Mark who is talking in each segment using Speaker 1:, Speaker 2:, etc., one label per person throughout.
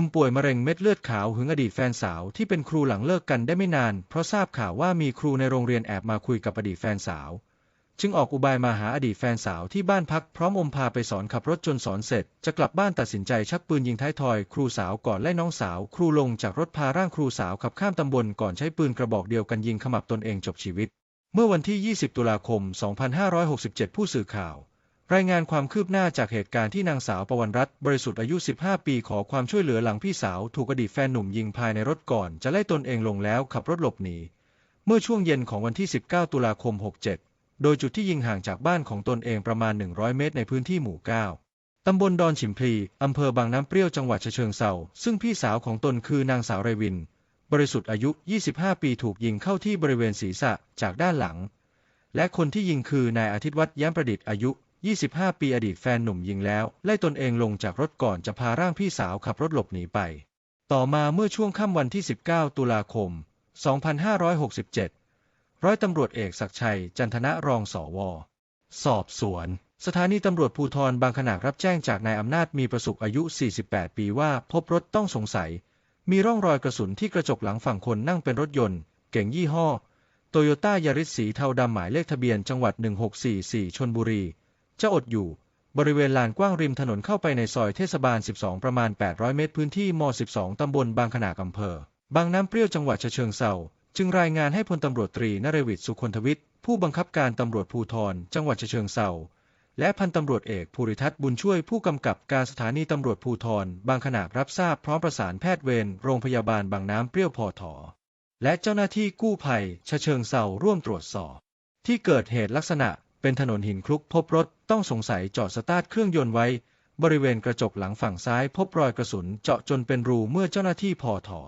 Speaker 1: นุ่มป่วยมะเร็งเม็ดเลือดขาวหึงอดีตแฟนสาวที่เป็นครูหลังเลิกกันได้ไม่นาน เพราะทราบข่าวว่ามีครูในโรงเรียนแอบมาคุยกับอดีตแฟนสาว จึงออกอุบายมาหาอดีตแฟนสาวที่บ้านพักพร้อมอมพาไปสอนขับรถจนสอนเสร็จ จะกลับบ้านตัดสินใจชักปืนยิงท้ายทอย ครูสาวก่อนไล่น้องสาว ครูลงจากรถพาร่างครูสาวขับข้ามตำบลก่อนใช้ปืนกระบอกเดียวกันยิงขมับตนเองจบชีวิต เมื่อวันที่ 20 ตุลาคม 2567 ผู้สื่อข่าว รายงานความคืบหน้าจากเหตุการณ์ที่นางสาวประวันรัตน์บริสุทธิ์อายุ 15 ปีขอความช่วยเหลือหลังพี่สาวถูกอดีตแฟนหนุ่มยิงภายในรถก่อนจะไล่ตนเองลงแล้วขับรถหลบหนี เมื่อช่วงเย็นของวันที่ 19 ตุลาคม 67 โดยจุดที่ยิงห่างจากบ้านของตนเองประมาณ 100 เมตรในพื้นที่หมู่ 9 ตำบลดอนฉิมพลีอำเภอบางน้ำเปรี้ยวจังหวัดเชิงเซาซึ่งพี่สาวของตนคือนางสาวไรวิน บริสุทธิ์อายุ 25 ปีถูกยิงเข้าที่บริเวณศีรษะจากด้านหลัง และคนที่ยิงคือนายอาทิตย์วัฒน์ย้มประดิษฐ์อายุ 25 ปีอดีตแฟนหนุ่มยิงแล้ว ไล่ตนเองลงจากรถก่อนจะพาร่างพี่สาวขับรถหลบหนีไป ต่อมาเมื่อช่วงค่ำวันที่ 19 ตุลาคม 2567 ร้อยตำรวจเอกศักชัย จันทนะรองสวสอบสวน สถานีตำรวจภูธรบางขนากรับแจ้งจากนายอำนาจมีประสุขอายุ 48 ปีว่าพบรถต้องสงสัย มีร่องรอยกระสุนที่กระจกหลังฝั่งคนนั่งเป็นรถยนต์ เก๋งยี่ห้อโตโยต้ายาริสสีเทาดำหมายเลขทะเบียนจังหวัด 1644 ชนบุรี จะอดอยู่ บริเวณลานกว้างริมถนนเข้าไปในซอยเทศบาล 12 ประมาณ 800 เมตรพื้นที่ม 12 ตำบลบางขนากอำเภอ บางน้ำเปรี้ยวจังหวัดเชิงเซาจึงรายงานให้พลตำรวจตรีนเรวิทสุคนทวิทย์ผู้บังคับการตำรวจภูธรจังหวัดเชิงเซาและพันตำรวจเอกภูริทัศน์บุญช่วยผู้กำกับการสถานีตำรวจภูธรบางขนากรับทราบพร้อมประสานแพทย์เวรโรงพยาบาลบางน้ำเปรี้ยวพอถอและเจ้าหน้าที่กู้ภัยเชิงเซาร่วมตรวจสอบ ที่เกิดเหตุลักษณะ เป็นถนนหินคลุกพบรถต้องสงสัยจอดสตาร์ทเครื่องยนต์ไว้ บริเวณกระจกหลังฝั่งซ้ายพบรอยกระสุนเจาะจนเป็นรูเมื่อเจ้าหน้าที่พอถอ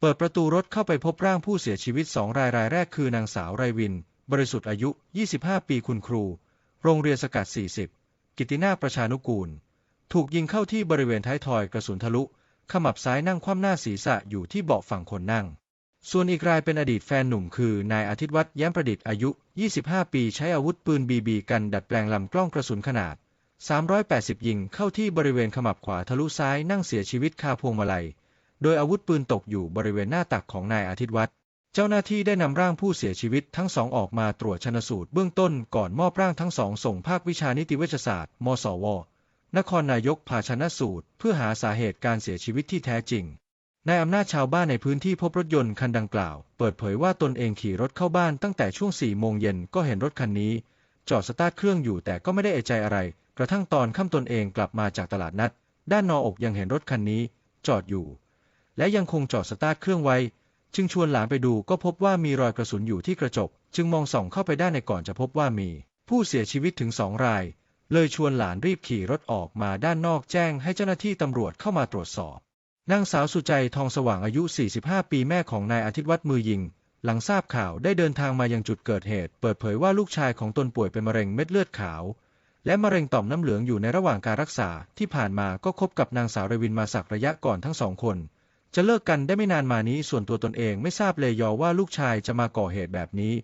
Speaker 1: เปิดประตูรถเข้าไปพบร่างผู้เสียชีวิตสองรายรายแรกคือนางสาวไรวิน บริสุทธิ์อายุ 25 ปีคุณครู โรงเรียนสกัด 40 กิตินาประชานุกูล ถูกยิงเข้าที่บริเวณท้ายทอยกระสุนทะลุขมับซ้ายนั่งคว่ำหน้าศีรษะอยู่ที่เบาะฝั่งคนนั่ง ส่วนอีกรายเป็นอดีตแฟนหนุ่มคือนายอาทิตย์วัฒน์แย้มประดิษฐ์อายุ 25 ปีใช้อาวุธปืนบีบีกันดัดแปลงลำกล้องกระสุนขนาด 380 ยิงเข้าที่บริเวณขมับขวาทะลุซ้ายนั่งเสียชีวิตคาพวงมาลัย โดยอาวุธปืนตกอยู่บริเวณหน้าตักของนายอาทิตย์วัฒน์เจ้าหน้าที่ได้นำร่างผู้เสียชีวิตทั้งสองออกมาตรวจชนสูตรเบื้องต้นก่อนมอบร่างทั้งสองส่งภาควิชานิติเวชศาสตร์ มสวนครนายกผ่าชนะสูตร เพื่อหาสาเหตุการเสียชีวิตที่แท้จริง นายอำนาจชาวบ้านในพื้นที่พบรถยนต์คันดังกล่าว เปิดเผยว่าตนเองขี่รถเข้าบ้านตั้งแต่ช่วง4โมงเย็นก็เห็นรถคันนี้ จอดสตาร์ทเครื่องอยู่แต่ก็ไม่ได้เอะใจอะไร กระทั่งตอนค่ำตนเองกลับมาจากตลาดนัด ด้านนออกยังเห็นรถคันนี้ จอดอยู่ และยังคงจอดสตาร์ทเครื่องไว้ จึงชวนหลานไปดูก็พบว่ามีรอยกระสุนอยู่ที่กระจก จึงมองส่องเข้าไปด้านในก่อนจะพบว่ามี ผู้เสียชีวิตถึงสองราย เลยชวนหลานรีบขี่รถออกมาด้านนอกแจ้งให้เจ้าหน้าที่ตำรวจเข้ามาตรวจสอบ นางสาวสุใจทองสว่างอายุ 45 ปีแม่ของนายอาทิตย์วัดมือยิง หลังทราบข่าวได้เดินทางมายังจุดเกิดเหตุ เปิดเผยว่าลูกชายของตนป่วยเป็นมะเร็งเม็ดเลือดขาว และมะเร็งต่อมน้ำเหลืองอยู่ในระหว่างการรักษาที่ผ่านมาก็คบกับนางสาวรวินมาสักระยะก่อนทั้งสองคน จะเลิกกันได้ไม่นานมานี้ส่วนตัวตนเองไม่ทราบเลยยอว่าลูกชายจะมาก่อเหตุแบบนี้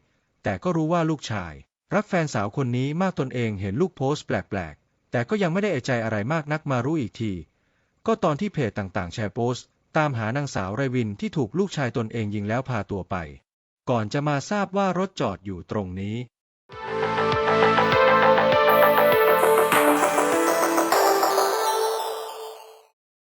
Speaker 1: แต่ก็รู้ว่าลูกชาย รักแฟนสาวคนนี้มากตนเองเห็นลูกโพสต์แปลกๆแต่ก็ยังไม่ได้เอะใจอะไรมากนักมารู้อีกที ก็ตอนที่เพจต่างๆ แชร์โพสต์ ตามหานางสาวไรวินที่ถูกลูกชายตนเองยิงแล้วพาตัวไป ก่อนจะมาทราบว่ารถจอดอยู่ตรงนี้